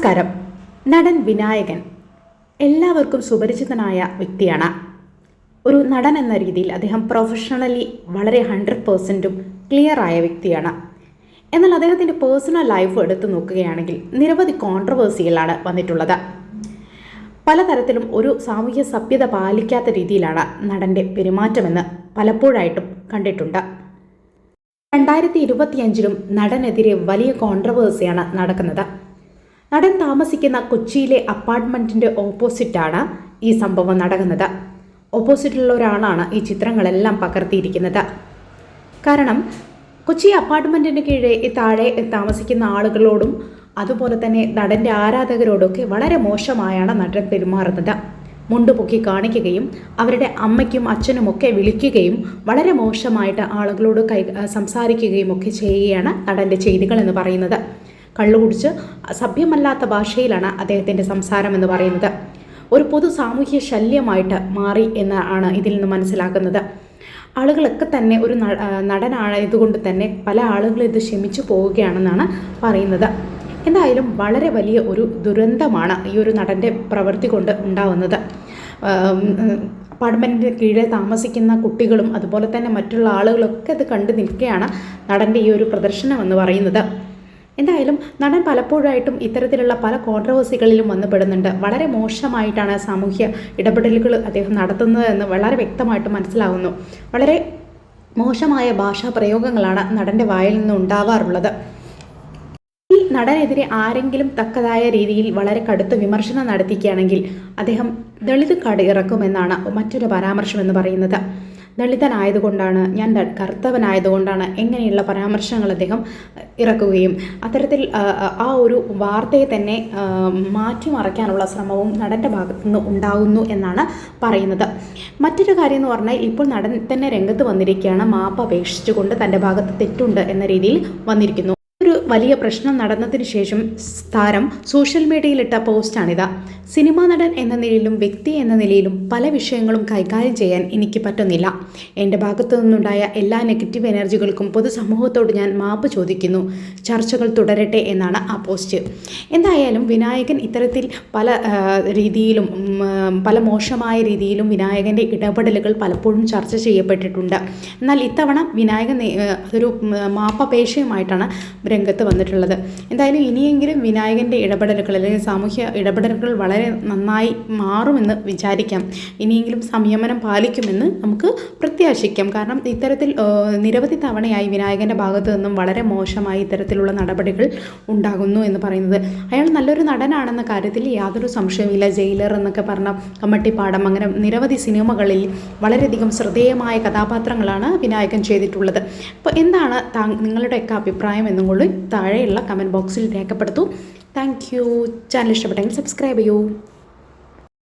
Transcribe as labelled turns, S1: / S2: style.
S1: നമസ്കാരം. നടൻ വിനായകൻ. എല്ലാവർക്കും സുപരിചിതനായ വ്യക്തിയാണ്. ഒരു നടൻ എന്ന രീതിയിൽ അദ്ദേഹം പ്രൊഫഷണലി വളരെ ഹൺഡ്രഡ് പേഴ്സന്റും ആയ വ്യക്തിയാണ്. എന്നാൽ അദ്ദേഹത്തിന്റെ പേഴ്സണൽ ലൈഫ് എടുത്തു നോക്കുകയാണെങ്കിൽ നിരവധി കോൺട്രവേഴ്സികളാണ് വന്നിട്ടുള്ളത്. പലതരത്തിലും ഒരു സാമൂഹ്യ സഭ്യത പാലിക്കാത്ത രീതിയിലാണ് നടന്റെ പെരുമാറ്റമെന്ന് പലപ്പോഴായിട്ടും കണ്ടിട്ടുണ്ട്. രണ്ടായിരത്തി ഇരുപത്തിയഞ്ചിലും നടനെതിരെ വലിയ കോൺട്രവേഴ്സിയാണ് നടക്കുന്നത്. നടൻ താമസിക്കുന്ന കൊച്ചിയിലെ അപ്പാർട്ട്മെന്റിന്റെ ഓപ്പോസിറ്റാണ് ഈ സംഭവം നടക്കുന്നത്. ഓപ്പോസിറ്റുള്ള ഒരാളാണ് ഈ ചിത്രങ്ങളെല്ലാം പകർത്തിയിരിക്കുന്നത്. കാരണം കൊച്ചി അപ്പാർട്ട്മെന്റിന് കീഴേ ഈ താഴെ താമസിക്കുന്ന ആളുകളോടും അതുപോലെ തന്നെ നടന്റെ ആരാധകരോടൊക്കെ വളരെ മോശമായാണ് നടൻ പെരുമാറുന്നത്. മുണ്ട് പൊക്കി കാണിക്കുകയും അവരുടെ അമ്മയ്ക്കും അച്ഛനും ഒക്കെ വിളിക്കുകയും വളരെ മോശമായിട്ട് ആളുകളോട് കൈ സംസാരിക്കുകയും ഒക്കെ ചെയ്യുകയാണ് നടന്റെ ചെയ്തികൾ എന്ന് പറയുന്നത്. കള്ളുകുടിച്ച് സഭ്യമല്ലാത്ത ഭാഷയിലാണ് അദ്ദേഹത്തിന്റെ സംസാരം എന്ന് പറയുന്നത്. ഒരു പൊതു സാമൂഹ്യ ശല്യമായിട്ട് മാറി എന്നാണ് ഇതിൽ നിന്ന് മനസ്സിലാക്കുന്നത്. ആളുകളൊക്കെ തന്നെ ഒരു നടനായതുകൊണ്ട് തന്നെ പല ആളുകളും ഇത് ക്ഷമിച്ചു പോവുകയാണെന്നാണ് പറയുന്നത്. എന്തായാലും വളരെ വലിയ ഒരു ദുരന്തമാണ് ഈ ഒരു നടന്റെ പ്രവൃത്തി കൊണ്ട് ഉണ്ടാവുന്നത്. അപ്പാർട്ട്മെന്റിന് കീഴെ താമസിക്കുന്ന കുട്ടികളും അതുപോലെ തന്നെ മറ്റുള്ള ആളുകളൊക്കെ ഇത് കണ്ടു നിൽക്കുകയാണ് നടന്റെ ഈ ഒരു പ്രദർശനം എന്ന് പറയുന്നത്. എന്തായാലും നടൻ പലപ്പോഴായിട്ടും ഇത്തരത്തിലുള്ള പല കോൺട്രവേഴ്സികളിലും വന്നുപെടുന്നുണ്ട്. വളരെ മോശമായിട്ടാണ് സാമൂഹ്യ ഇടപെടലുകൾ അദ്ദേഹം നടത്തുന്നത് എന്ന് വളരെ വ്യക്തമായിട്ട് മനസ്സിലാവുന്നു. വളരെ മോശമായ ഭാഷാ പ്രയോഗങ്ങളാണ് നടന്റെ വായിൽ നിന്ന് ഉണ്ടാവാറുള്ളത്. ഈ നടനെതിരെ ആരെങ്കിലും തക്കതായ രീതിയിൽ വളരെ കടുത്ത വിമർശനം നടത്തിക്കുകയാണെങ്കിൽ അദ്ദേഹം ദളിത് കാർഡ് ഇറക്കുമെന്നാണ് മറ്റൊരു പരാമർശം എന്ന് പറയുന്നത്. ദളിതനായതുകൊണ്ടാണ് ഞാൻ കർത്തവനായതുകൊണ്ടാണ് എങ്ങനെയുള്ള പരാമർശങ്ങൾ അദ്ദേഹം ഇറക്കുകയും അത്തരത്തിൽ ആ ഒരു വാർത്തയെ തന്നെ മാറ്റിമറയ്ക്കാനുള്ള ശ്രമവും നടന്റെ ഭാഗത്തു നിന്ന് ഉണ്ടാകുന്നു എന്നാണ് പറയുന്നത്. മറ്റൊരു കാര്യം എന്ന് പറഞ്ഞാൽ ഇപ്പോൾ നടൻ തന്നെ രംഗത്ത് വന്നിരിക്കുകയാണ്. മാപ്പ് അപേക്ഷിച്ചുകൊണ്ട് തന്റെ ഭാഗത്ത് തെറ്റുണ്ട് എന്ന രീതിയിൽ വന്നിരിക്കുന്നു. വലിയ പ്രശ്നം നടന്നതിന് ശേഷം താരം സോഷ്യൽ മീഡിയയിലിട്ട പോസ്റ്റാണിത്. സിനിമാ നടൻ എന്ന നിലയിലും വ്യക്തി എന്ന നിലയിലും പല വിഷയങ്ങളും കൈകാര്യം ചെയ്യാൻ എനിക്ക് പറ്റുന്നില്ല. എന്റെ ഭാഗത്തു നിന്നുണ്ടായ എല്ലാ നെഗറ്റീവ് എനർജികൾക്കും പൊതുസമൂഹത്തോട് ഞാൻ മാപ്പ് ചോദിക്കുന്നു. ചർച്ചകൾ തുടരട്ടെ എന്നാണ് ആ പോസ്റ്റ്. എന്തായാലും വിനായകൻ ഇത്തരത്തിൽ പല രീതിയിലും പല മോശമായ രീതിയിലും വിനായകന്റെ ഇടപെടലുകൾ പലപ്പോഴും ചർച്ച ചെയ്യപ്പെട്ടിട്ടുണ്ട്. എന്നാൽ ഇത്തവണ വിനായകൻ അതൊരു മാപ്പപേക്ഷയുമായിട്ടാണ് രംഗത്ത് വന്നിട്ടുള്ളത്. എന്തായാലും ഇനിയെങ്കിലും വിനായകന്റെ ഇടപെടലുകൾ അല്ലെങ്കിൽ സാമൂഹ്യ ഇടപെടലുകൾ വളരെ നന്നായി മാറുമെന്ന് വിചാരിക്കാം. ഇനിയെങ്കിലും സംയമനം പാലിക്കുമെന്ന് നമുക്ക് പ്രത്യാശിക്കാം. കാരണം ഇത്തരത്തിൽ നിരവധി തവണയായി വിനായകന്റെ ഭാഗത്തു നിന്നും വളരെ മോശമായി ഇത്തരത്തിലുള്ള നടപടികൾ ഉണ്ടാകുന്നു എന്ന് പറയുന്നത്. അയാൾ നല്ലൊരു നടനാണെന്ന കാര്യത്തിൽ യാതൊരു സംശയവുമില്ല. ജയിലർ എന്നൊക്കെ പറഞ്ഞ കമ്മട്ടിപ്പാടം അങ്ങനെ നിരവധി സിനിമകളിൽ വളരെയധികം ശ്രദ്ധേയമായ കഥാപാത്രങ്ങളാണ് വിനായകൻ ചെയ്തിട്ടുള്ളത്. അപ്പോൾ എന്താണ് നിങ്ങളുടെയൊക്കെ അഭിപ്രായം എന്നും കൂടി താഴെയുള്ള കമന്റ് ബോക്സിൽ രേഖപ്പെടുത്തൂ. താങ്ക് യു ചാനൽ ഇഷ്ടപ്പെട്ടെങ്കിൽ സബ്സ്ക്രൈബ് ചെയ്യൂ.